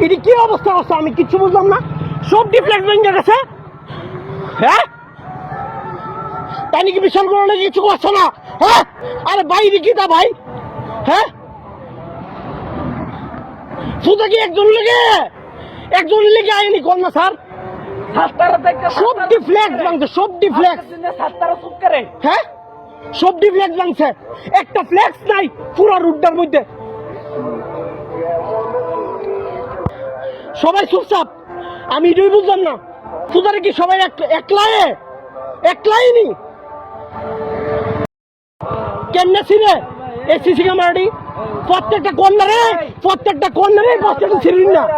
এটি কি অবস্থা আমি কিচ্ছু বুঝলাম না। সব ডিফ্লেক্ট ভেঙে গেছে। হ্যাঁ? তাই নাকি বিশাল বড় নাকি কিছু করছে না? হ্যাঁ? আরে বাইরে কি তা ভাই? হ্যাঁ? শুধু কি একজন লেগে? একজন লেগে আইনি কর না স্যার। সব ভাঙছে হ্যাঁ? সব ডিফ্লেক্স ভাঙছে। একটা ফ্লেক্স নাই পুরো রুটটার মধ্যে। সবাই চুপচাপ। আমি এটাই বুঝলাম না। সুতরাং কি সবাই এক- একলায়ে? একলাইনি কেমনে ছিঁড়ে? এই সিসি ক্যামেরাটি? প্রত্যেকটা কর্নারে প্রত্যেকটা কর্নারে প্রত্যেকটা ছিঁড়িন না।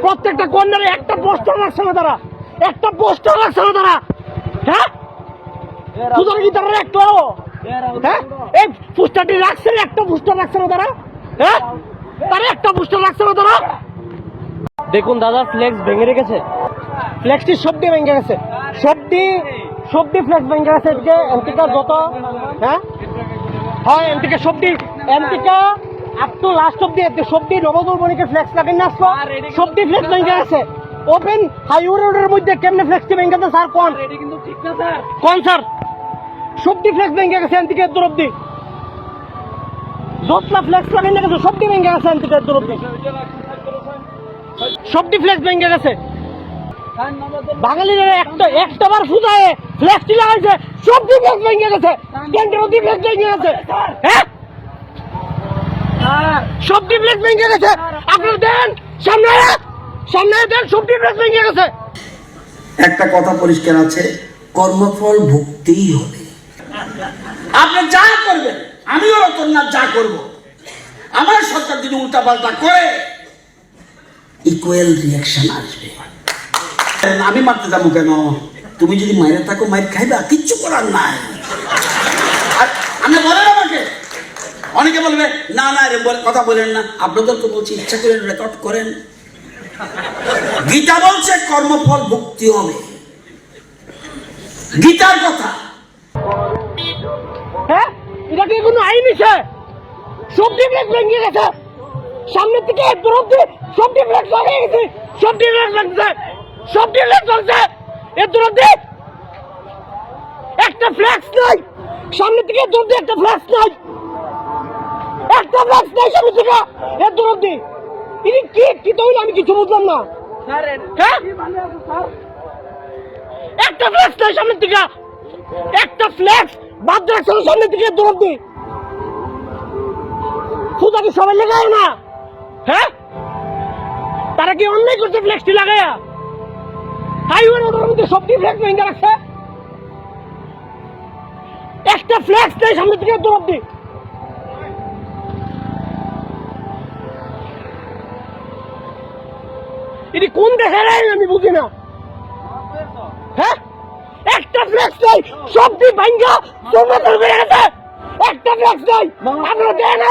প্রত্যেকটা কর্নারে একটা পোস্টার রাখছে না তারা। একটা পোস্টার রাখছে না তারা। হ্যাঁ? সুতরাং কি তারা একটা হ্যাঁ? এই পোস্টারটি রাখছে না, একটা পোস্টার রাখছে না তারা। হ্যাঁ? তারা একটা পোস্টার রাখছে না তারা? দেখুন দাদা ফ্লেক্স ভেঙে রেখেছে। ফ্লেক্সটি সবটি ভেঙে গেছে। সবটি সবটি ফ্লেক্স ভেঙে গেছে এদিকে। এমটিকা যত হ্যাঁ? হয় এমটিকা সবটি এমটিকা আপ টু লাস্ট অব্দি সবটি নবদুল মনিকে ফ্লেক্স লাগেন না আসলো। সবটি ফ্লেক্স ভেঙে গেছে। ওপেন হাইওয়ে রোডের মধ্যে কেমনে ফ্লেক্সটি ভেঙে গেছে স্যার কোন? কোন স্যার সবটি ফ্লেক্স ভেঙে গেছে এদিকে দূর অব্দি যতলা ফ্লেক্স লাগাই না গেছে সবটি ভেঙে গেছে এদিকে দূর অব্দি সবটি ফ্লেক্স ভেঙে গেছে। বাঙালিরা একটা একটা বার ফুদায় ফ্লেক্সটি লাগাইছে সবটি ফ্লেক্স ভেঙে গেছে। টেন্টের অতি ফ্লেক্স ভেঙে গেছে। হ্যাঁ? সবটি ফ্লেক্স ভেঙে গেছে। আপনারা দেন সামনে সামনে দেন সবটি ফ্লেক্স ভেঙে গেছে। একটা কথা পরিষ্কার আছে কর্মফল ভুগতেই হবে। আপনি যা করবেন আমিও রতন যা করব। আমার সরকার যদি উল্টাপাল্টা করে ইকুয়াল রিয়াকশন আসবে। আমি মারতে যাব কেন? তুমি যদি মায়ের থাকো মায়ের খাইবা, কিচ্ছু করার নাই। আর আমাকে। অনেকে বলবে, না না রে বলে- কথা বলেন না। আপনাদের তো বলছি, ইচ্ছা করে রেকর্ড করেন। গীতা বলছে, কর্মফল ভুক্তি হবে। গীতার কথা। হ্যাঁ? এটা কি কোনো আইন সবজি ব্রেক ভেঙে গেছে। সামনে থেকে দূর অব্দি সবজি ব্রেক লাগিয়ে গেছে। সবজি ব্রেক লাগছে সবজি ব্রেক লাগছে এর দূর অব্দি একটা ফ্ল্যাক্স নাই। সামনে থেকে দূর দিয়ে একটা ফ্ল্যাক্স নাই। একটা ফ্ল্যাক্স নাই সামনে থেকে এর দূর অব্দি ইনি কি কি তৈরি আমি কিছু বুঝলাম না। হ্যাঁ? একটা ফ্ল্যাক্স নাই সামনের দিকে। একটা ফ্ল্যাক্স বাদ রাখছে না সামনের দিকে দূর অব্দি সুদা কি সবাই লাগায় না। হ্যাঁ? তারা কি অন্যায় করছে ফ্ল্যাক্সটি লাগায়া? হাইওয়ে রোডের মধ্যে সবটি ফ্ল্যাক্স ভেঙে রাখছে। একটা ফ্ল্যাক্স নেই সামনের দিকে দূর অব্দি এটি কোন আইন আমি বুঝি না। হ্যাঁ? একটা ফ্লেক্স নাই সবটি ভাঙ্গা তোমরা করবে গেছে। একটা ফ্লেক্স নাই আমরা দেয় না।